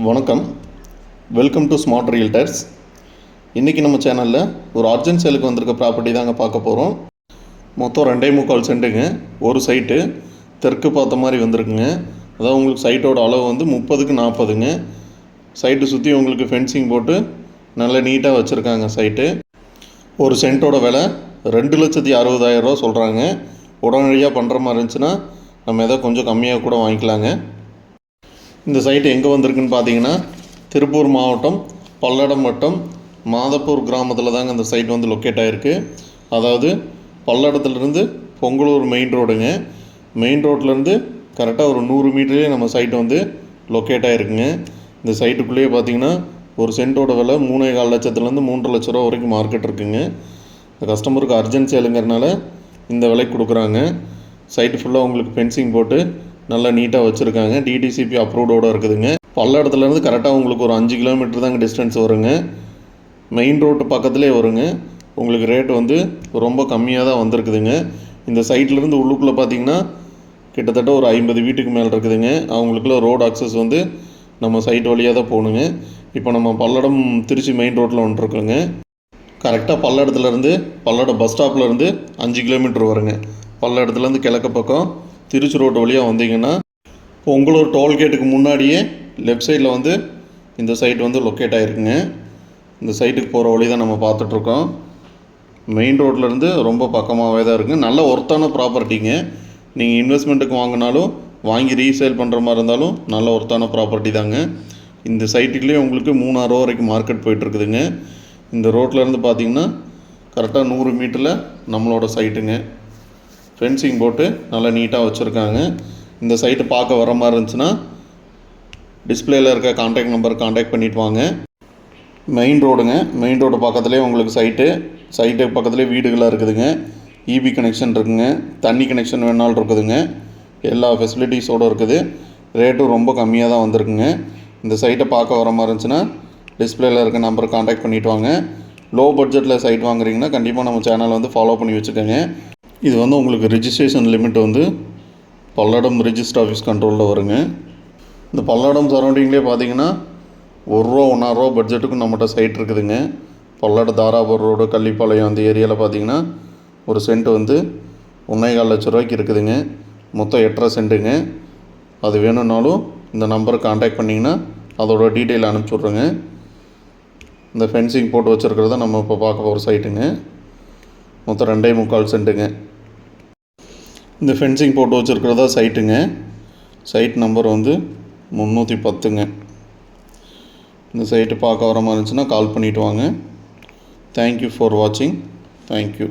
வணக்கம். Welcome to smart realtors இன்றைக்கி நம்ம சேனலில் ஒரு அர்ஜென்ட் சேலுக்கு வந்திருக்க ப்ராப்பர்ட்டி தாங்க பார்க்க போகிறோம் மொத்தம் ரெண்டே முக்கால் சென்ட்டுங்க. ஒரு சைட்டு தெற்கு பார்த்த மாதிரி வந்திருக்குங்க. அதாவது உங்களுக்கு சைட்டோட அளவு வந்து முப்பதுக்கு நாற்பதுங்க சைட்டு சுற்றி உங்களுக்கு ஃபென்சிங் போட்டு நல்லா நீட்டாக வச்சுருக்காங்க சைட்டு ஒரு சென்ட்டோட விலை ரெண்டு லட்சத்தி அறுபதாயிரரூவா சொல்கிறாங்க உடனடியாக பண்ணுற மாதிரி இருந்துச்சுன்னா நம்ம எதோ கொஞ்சம் கம்மியாக கூட வாங்கிக்கலாங்க. இந்த சைட்டு எங்கே வந்திருக்குன்னு பார்த்தீங்கன்னா திருப்பூர் மாவட்டம் பல்லடம் வட்டம் மாதப்பூர் கிராமத்தில் தாங்க இந்த சைட் வந்து லொக்கேட் ஆகிருக்கு அதாவது பல்லடத்துலேருந்து பொங்கலூர் மெயின் ரோடுங்க மெயின் ரோட்லேருந்து கரெக்டாக ஒரு நூறு மீட்டர்லேயே நம்ம சைட் வந்து லொக்கேட் ஆகிருக்குங்க இந்த சைட்டுக்குள்ளேயே பார்த்தீங்கன்னா ஒரு சென்ட்டோட விலை மூணே கால் லட்சத்துலேருந்து மூன்றரை லட்ச ரூபா வரைக்கும் மார்க்கெட் இருக்குங்க. இந்த கஸ்டமருக்கு அர்ஜென்ட் சேலுங்கிறனால இந்த விலைக்கு கொடுக்குறாங்க. சைட்டு ஃபுல்லாக உங்களுக்கு ஃபென்சிங் போட்டு நல்லா நீட்டாக வச்சுருக்காங்க. டிடிசிபி அப்ரூவ்டோடு இருக்குதுங்க. பல்லடத்துலேருந்து கரெக்டாக உங்களுக்கு ஒரு அஞ்சு கிலோமீட்டர் தாங்க டிஸ்டன்ஸ் வருங்க. மெயின் ரோட்டு பக்கத்துலேயே வருங்க. உங்களுக்கு ரேட் வந்து ரொம்ப கம்மியாக தான் வந்திருக்குதுங்க. இந்த சைட்லேருந்து உள்ளுக்குள்ளே பார்த்தீங்கன்னா கிட்டத்தட்ட ஒரு ஐம்பது வீட்டுக்கு மேலே இருக்குதுங்க. அவங்களுக்குள்ள ரோடு அக்சஸ் வந்து நம்ம சைட் வழியாக தான் போகணுங்க இப்போ நம்ம பல்லடம் திருச்சி மெயின் ரோட்டில் வந்துட்டுருக்கோங்க கரெக்டாக பல்லடத்துலேருந்து பல்லடம் பஸ் ஸ்டாப்லேருந்து அஞ்சு கிலோமீட்டர் வருங்க. பல்லடத்துலேருந்து கிழக்கு பக்கம் திருச்சி ரோடு வழியாக வந்தீங்கன்னா உங்களோட டோல்கேட்டுக்கு முன்னாடியே லெஃப்ட் சைடில் வந்து இந்த சைட் வந்து லொக்கேட் ஆகிருக்குங்க இந்த சைட்டுக்கு போகிற வழி தான் நம்ம பார்த்துட்ருக்கோம். மெயின் ரோட்லேருந்து ரொம்ப பக்கமாகவே தான் இருக்குது நல்ல ஒர்த்தான ப்ராப்பர்ட்டிங்க நீங்கள் இன்வெஸ்ட்மெண்ட்டுக்கு வாங்கினாலும் வாங்கி ரீசேல் பண்ணுற மாதிரி இருந்தாலும் நல்ல ஒர்த்தான ப்ராப்பர்ட்டி தாங்க. இந்த சைட்டுக்குள்ளேயே உங்களுக்கு மூணாயிரம் ரூபா வரைக்கும் மார்க்கெட் போயிட்டுருக்குதுங்க இந்த ரோட்லேருந்து பார்த்தீங்கன்னா கரெக்டாக நூறு மீட்டரில் நம்மளோட சைட்டுங்க ஃபென்சிங் போட்டு நல்லா நீட்டாக வச்சுருக்காங்க. இந்த சைட்டு பார்க்க வர மாதிரி இருந்துச்சுன்னா டிஸ்பிளேயில் இருக்க காண்டாக்ட் நம்பர் காண்டாக்ட் பண்ணிட்டு வாங்க. மெயின் ரோடுங்க மெயின் ரோடு பக்கத்துலேயே உங்களுக்கு சைட்டு சைட்டு பக்கத்துலேயே வீடுகளாக இருக்குதுங்க. இபி கனெக்ஷன் இருக்குங்க தண்ணி கனெக்ஷன் வேணாலும் இருக்குதுங்க. எல்லா ஃபெசிலிட்டிஸோடு இருக்குது. ரேட்டும் ரொம்ப கம்மியாக தான் வந்திருக்குங்க. இந்த சைட்டை பார்க்க வர மாதிரி இருந்துச்சுன்னா டிஸ்பிளேயில் இருக்க நம்பர் காண்டாக்ட் பண்ணிட்டு வாங்க. லோ பட்ஜெட்டில் சைட் வாங்குறீங்கன்னா கண்டிப்பாக நம்ம சேனலை வந்து ஃபாலோ பண்ணி வச்சுக்கோங்க. இது வந்து உங்களுக்கு ரிஜிஸ்ட்ரேஷன் லிமிட் வந்து பல்லடம் ரிஜிஸ்டர் ஆஃபீஸ் கண்ட்ரோலில் வருங்க. இந்த பல்லடம் சரௌண்டிங்லேயே பார்த்தீங்கன்னா ஒரு ரூபா ஒன்றாயிரூவா பட்ஜெட்டுக்கும் நம்மகிட்ட சைட் இருக்குதுங்க. பல்லடம் தாராபுரம் ரோடு கள்ளிப்பாளையம் அந்த ஏரியாவில் பார்த்தீங்கன்னா ஒரு சென்ட் வந்து ஒன்றே கால் லட்ச ரூபாய்க்கு இருக்குதுங்க. மொத்தம் எட்டரை சென்ட்டுங்க அது வேணும்னாலும் இந்த நம்பரை காண்டாக்ட் பண்ணிங்கன்னா அதோட டீட்டெயில் அனுப்பிச்சி விட்றேங்க. இந்த ஃபென்சிங் போட்டு வச்சுருக்கிறத நம்ம இப்போ பார்க்க போகிற சைட்டுங்க மொத்தம் ரெண்டே முக்கால் சென்ட்டுங்க இந்த ஃபென்சிங் போட்டு வச்சுருக்கிறதா சைட்டுங்க சைட் நம்பர் வந்து முந்நூற்றி பத்துங்க. இந்த சைட்டு பார்க்க வர மாதிரி இருந்துச்சுன்னா கால் பண்ணிவிட்டு வாங்க. தேங்க்யூ ஃபார் வாட்சிங் தேங்க்யூ